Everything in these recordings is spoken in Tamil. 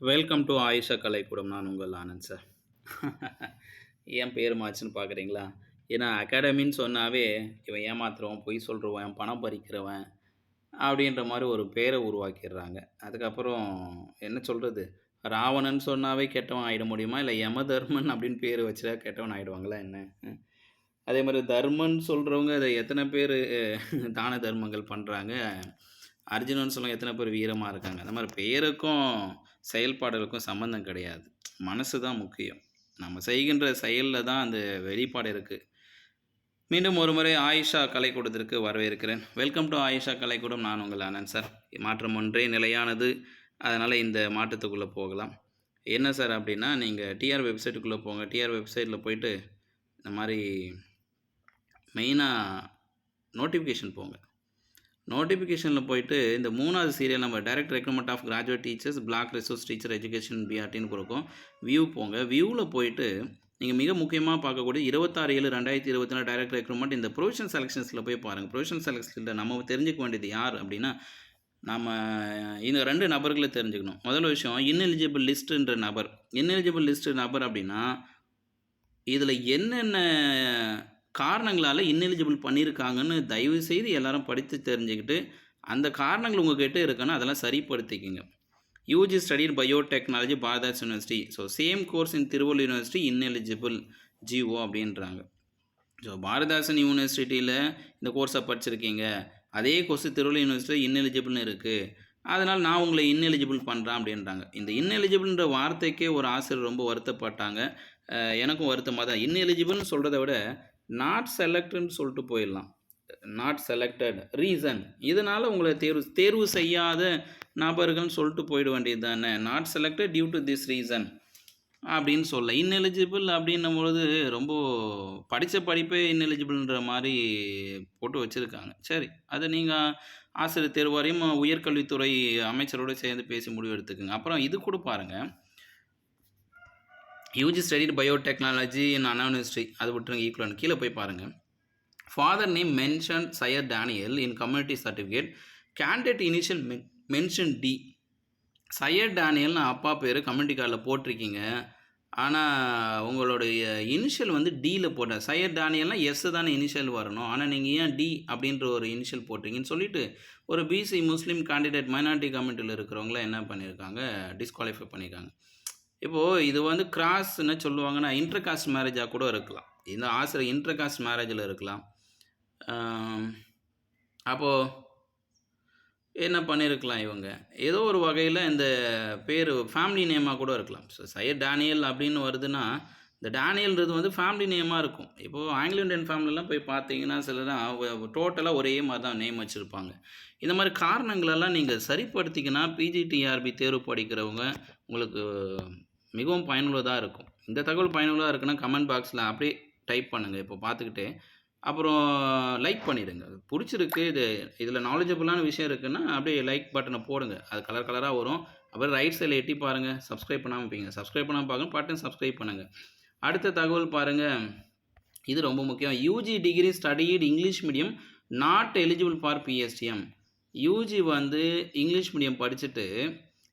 வெல்கம் டு ஆயுஷா கலைக்கூடம் நான் உங்கள் ஆனந்த் சார் ஏன் பேர் மாச்சுன்னு பார்க்குறீங்களா ஏன்னா அகாடமின்னு சொன்னாவே இவன் ஏமாத்துறவன் பொய் சொல்கிறவன் பணம் பறிக்கிறவன் அப்படின்ற மாதிரி ஒரு பேரை உருவாக்கிடுறாங்க. அதுக்கப்புறம் என்ன சொல்கிறது ராவணன் சொன்னாவே கெட்டவன் ஆகிட முடியுமா? இல்லை யமதர்மன் அப்படின்னு பேர் வச்சா கெட்டவன் ஆகிடுவாங்களா என்ன? அதே மாதிரி தர்மன் சொல்கிறவங்க அதை எத்தனை பேர் தான தர்மங்கள் பண்ணுறாங்க அர்ஜுனன் சொல்லுவாங்க எத்தனை பேர் வீரமாக இருக்காங்க. அந்த மாதிரி பேருக்கும் செயல்பாடுகளுக்கும் சம்மந்தம் கிடையாது. மனசு தான் முக்கியம். நம்ம செய்கின்ற செயலில் தான் அந்த வெளிப்பாடு இருக்குது மீண்டும் ஒரு முறை ஆயிஷா கலைக்கூடத்திற்கு வரவேற்கிறேன். வெல்கம் டு ஆயிஷா கலைக்கூடம் நான் உங்கள் அண்ணன் சார். மாற்றம் ஒன்றே நிலையானது. அதனால் இந்த மாற்றத்துக்குள்ளே போகலாம். என்ன சார் அப்படின்னா நீங்கள் டிஆர் வெப்சைட்டுக்குள்ளே போங்க. டிஆர் வெப்சைட்டில் போயிட்டு இந்த மாதிரி மெயினாக நோட்டிஃபிகேஷன் போங்க. நோட்டிஃபிகேஷனில் போயிட்டு இந்த மூணாவது சீரியல் நம்ம direct recruitment of graduate teachers block resource teacher education பிஆர்டின்னு கொடுக்கும். வியூ போங்க. வியூவில் போயிட்டு நீங்கள் மிக முக்கியமாக பார்க்கக்கூடிய இருபத்தாறு ஏழு ரெண்டாயிரத்தி இருபத்தி நாலு டைரக்ட் ரெக்ரூட்மெண்ட் இந்த ப்ரொவிஷன் செலெக்ஷன்ஸில் போய் பாருங்கள் ப்ரொவிஷன் செலெக்ஷனில் நம்ம தெரிஞ்சுக்க வேண்டியது யார் அப்படின்னா நம்ம இந்த ரெண்டு நபர்களை தெரிஞ்சுக்கணும். முதல் விஷயம் இன்எலிஜிபிள் லிஸ்ட்டுன்ற நபர். இன்எலிஜிபிள் லிஸ்ட்டு நபர் அப்படின்னா இதில் என்னென்ன காரணங்களால் இன்எலிஜிபிள் பண்ணியிருக்காங்கன்னு தயவு செய்து எல்லாரும் படித்து தெரிஞ்சுக்கிட்டு அந்த காரணங்கள் உங்ககிட்ட இருக்குன்னா அதெல்லாம் சரிப்படுத்திக்கிங்க. UG studied biotechnology Bharathidasan university so same course in Thiruvallur university ineligible GO அப்படின்றாங்க. ஸோ பாரதாசன் யூனிவர்சிட்டியில் இந்த கோர்ஸை படிச்சிருக்கீங்க. அதே கோர்ஸ் திருவள்ளூர் யூனிவர்சிட்டியில் இன்எலிஜிபிள்னு இருக்குது அதனால் நான் உங்களை இன்எலிஜிபிள் பண்ணுறேன் அப்படின்றாங்க. இந்த இன்எலிஜிபிள்ன்ற வார்த்தைக்கே ஒரு ஆசிரியர் ரொம்ப வருத்தப்பட்டாங்க. எனக்கும் வருத்தமாக தான் இன்எலிஜிபிள்னு சொல்கிறத விட நாட் செலக்டட்னு சொல்லிட்டு போயிடலாம். நாட் செலக்டட் ரீசன் இதனால் உங்களை தேர்வு தேர்வு செய்யாத நபர்கள்னு சொல்லிட்டு போயிட வேண்டியது தானே? Not selected due to this reason அப்படின்னு சொல்ல இன்எலிஜிபிள் அப்படின்னும் பொழுது ரொம்ப படித்த படிப்பே இன்எலிஜிபிள்ன்ற மாதிரி போட்டு வச்சுருக்காங்க. சரி அதை நீங்கள் ஆசிரியர் தேர்வு உயர்கல்வித்துறை அமைச்சரோடு சேர்ந்து பேசி முடிவு எடுத்துக்கோங்க. அப்புறம் இது கூட பாருங்கள் யூஜி ஸ்டடிட் பயோடெக்னாலஜி இன் அனானிஸ்ட்ரி அது விட்டுருங்க ஈக்குவலன் கீழே போய் பாருங்கள் father name mention Sayer Daniel in community certificate candidate initial mention D Sayer டேனியல்னு அப்பா பேர் கம்யூனிட்டி கார்டில் போட்டிருக்கீங்க. ஆனால் உங்களுடைய இனிஷியல் வந்து டியில் போட்டேன் சையர் டேனியல்னால் எஸ் தானே இனிஷியல் வரணும். ஆனால் நீங்கள் ஏன் டி அப்படின்ற ஒரு இனிஷியல் போட்டிங்கன்னு சொல்லிட்டு ஒரு பிசி முஸ்லீம் கேண்டிடேட் மைனாரிட்டி கம்யூனிட்டியில் இருக்கிறவங்கள என்ன பண்ணியிருக்காங்க டிஸ்குவாலிஃபை பண்ணியிருக்காங்க. இப்போது இது வந்து கிராஸ்ன்னு சொல்லுவாங்கன்னா இன்டர்காஸ்ட் மேரேஜாக கூட இருக்கலாம். இந்த ஆசிரியர் இன்டர்காஸ்ட் மேரேஜில் இருக்கலாம். அப்போது என்ன பண்ணியிருக்கலாம் இவங்க? ஏதோ ஒரு வகையில் இந்த பேர் ஃபேமிலி நேமாக கூட இருக்கலாம். ஸோ சையர் டேனியல் அப்படின்னு வருதுன்னா இந்த டேனியல்ன்றது வந்து ஃபேமிலி நேமாக இருக்கும். இப்போது ஆங்கிலோ இண்டியன் ஃபேமிலிலாம் போய் பார்த்தீங்கன்னா சிலர் டோட்டலாக ஒரே மாதிரி தான் நேம் வச்சுருப்பாங்க. இந்த மாதிரி காரணங்களெல்லாம் நீங்கள் சரிப்படுத்திக்கினா பிஜிடிஆர்பி தேர்வு படிக்கிறவங்க உங்களுக்கு மிகவும் பயனுள்ளதாக இருக்கும். இந்த தகவல் பயனுள்ளதாக இருக்குன்னா கமெண்ட் பாக்ஸில் அப்படியே டைப் பண்ணுங்கள் இப்போ பார்த்துக்கிட்டே அப்புறம் லைக் பண்ணிடுங்க. அது பிடிச்சிருக்கு இது இதில் நாலேஜபிளான விஷயம் இருக்குன்னா அப்படியே லைக் பட்டனை போடுங்க. அது கலர் கலராக வரும். அப்புறம் ரைட் சைடில் எட்டி பாருங்கள் சப்ஸ்கிரைப் பண்ணாமல் இருப்பீங்க. சப்ஸ்கிரைப் பண்ணாமல் பாருங்க பட்டன் சப்ஸ்கிரைப் பண்ணுங்கள் அடுத்த தகவல் பாருங்கள் இது ரொம்ப முக்கியம். UG degree studied English medium not eligible for PSTM UG வந்து இங்கிலீஷ் மீடியம் படிச்சுட்டு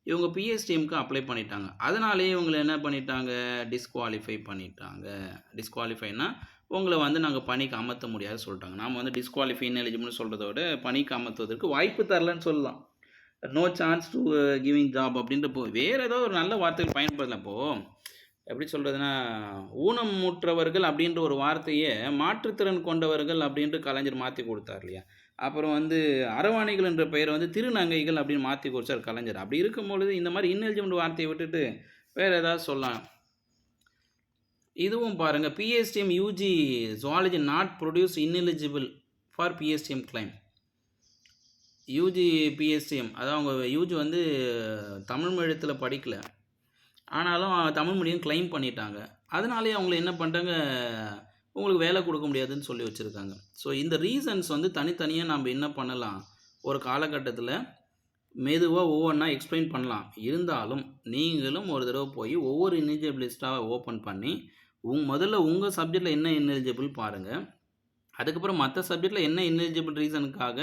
இவங்க பிஎஸ்டிஎம்க்கு அப்ளை பண்ணிட்டாங்க. அதனாலேயே இவங்களை என்ன பண்ணிட்டாங்க? டிஸ்குவாலிஃபை பண்ணிட்டாங்க. டிஸ்குவாலிஃபைனா உங்களை வந்து நாங்கள் பணிக்கு அமர்த்த முடியாது சொல்லிட்டாங்க. நாம் வந்து டிஸ்குவாலிஃபை எலிஜிபிள்னு சொல்கிறத விட பணிக்கு அமர்த்துவதற்கு வாய்ப்பு தரலன்னு சொல்லலாம். No chance to giving job அப்படின்ற போ வேறு ஏதோ ஒரு நல்ல வார்த்தைகள் பயன்படல இப்போது எப்படி சொல்கிறதுனா ஊனமுற்றவர்கள் அப்படின்ற ஒரு வார்த்தையை மாற்றுத்திறன் கொண்டவர்கள் அப்படின்ட்டு கலைஞர் மாற்றி கொடுத்தார் இல்லையா? அப்புறம் வந்து அரவாணிகள் என்ற பெயரை வந்து திருநங்கைகள் அப்படின்னு மாற்றி கொடுத்தார் கலைஞர். அப்படி இருக்கும் பொழுது இந்த மாதிரி இன்எலிஜிபிள் வார்த்தையை விட்டுட்டு வேறு ஏதாவது சொல்லலாம். இதுவும் பாருங்கள் PSTM UG zoology not produce ineligible for PSTM claim UG PSTM அதாவது அவங்க யூஜி வந்து தமிழ் மொழியத்தில் படிக்கல. ஆனாலும் தமிழ் மீடியம் கிளைம் பண்ணிட்டாங்க. அதனாலே அவங்கள என்ன பண்ணுறாங்க உங்களுக்கு வேலை கொடுக்க முடியாதுன்னு சொல்லி வச்சுருக்காங்க. ஸோ இந்த ரீசன்ஸ் வந்து தனித்தனியாக நம்ம என்ன பண்ணலாம்? ஒரு காலகட்டத்தில் மெதுவாக ஒவ்வொன்றா எக்ஸ்பிளைன் பண்ணலாம். இருந்தாலும் நீங்களும் ஒரு தடவை போய் ஒவ்வொரு இன்எலிஜிபிலிஸ்ட்டாக ஓப்பன் பண்ணி உங் முதல்ல உங்கள் சப்ஜெக்டில் என்ன இன்எலிஜிபிள் பாருங்கள் அதுக்கப்புறம் மற்ற சப்ஜெக்டில் என்ன இன்எலிஜிபிள் ரீசனுக்காக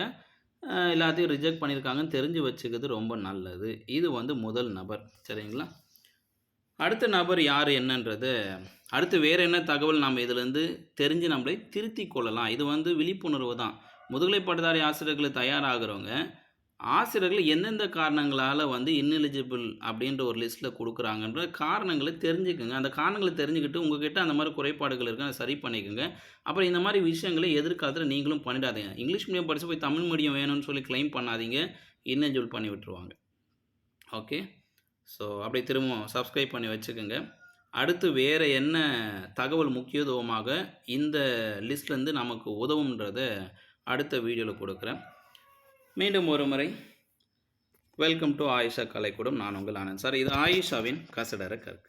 எல்லாத்தையும் ரிஜெக்ட் பண்ணியிருக்காங்கன்னு தெரிஞ்சு வச்சுக்கிறது ரொம்ப நல்லது. இது வந்து முதல் நபர். சரிங்களா? அடுத்த நபர் யார் என்னன்றது அடுத்து வேறு என்ன தகவல் நாம் இதிலேருந்து தெரிஞ்சு நம்மளை திருத்தி கொள்ளலாம். இது வந்து விழிப்புணர்வு தான். முதுகலை பட்டதாரி ஆசிரியர்களை தயாராகிறவங்க ஆசிரியர்கள் எந்தெந்த காரணங்களால் வந்து இன்எலிஜிபிள் அப்படின்ற ஒரு லிஸ்ட்டில் கொடுக்குறாங்கன்ற காரணங்களை தெரிஞ்சுக்கோங்க. அந்த காரணங்களை தெரிஞ்சுக்கிட்டு உங்ககிட்ட அந்த மாதிரி குறைபாடுகள் இருக்கு அதை சரி பண்ணிக்கோங்க. அப்புறம் இந்த மாதிரி விஷயங்களை எதிர்காலத்தில் நீங்களும் பண்ணிடாதீங்க. இங்கிலீஷ் மீடியம் படித்து போய் தமிழ் மீடியம் வேணும்னு சொல்லி க்ளைம் பண்ணாதீங்க. இன்எலிஜிபிள் பண்ணி விட்டுருவாங்க. ஓகே ஸோ அப்படியே திரும்பவும் சப்ஸ்கிரைப் பண்ணி வச்சுக்கோங்க. அடுத்து வேறு என்ன தகவல் முக்கியத்துவமாக இந்த லிஸ்ட்லேருந்து நமக்கு உதவும்ன்றத அடுத்த வீடியோவில் கொடுக்குறேன். மீண்டும் ஒரு முறை. வெல்கம் டு ஆயிஷா கலைக்கூடம். நான் உங்கள் ஆனந்த். சார் இது ஆயிஷாவின் கசடர கற்க.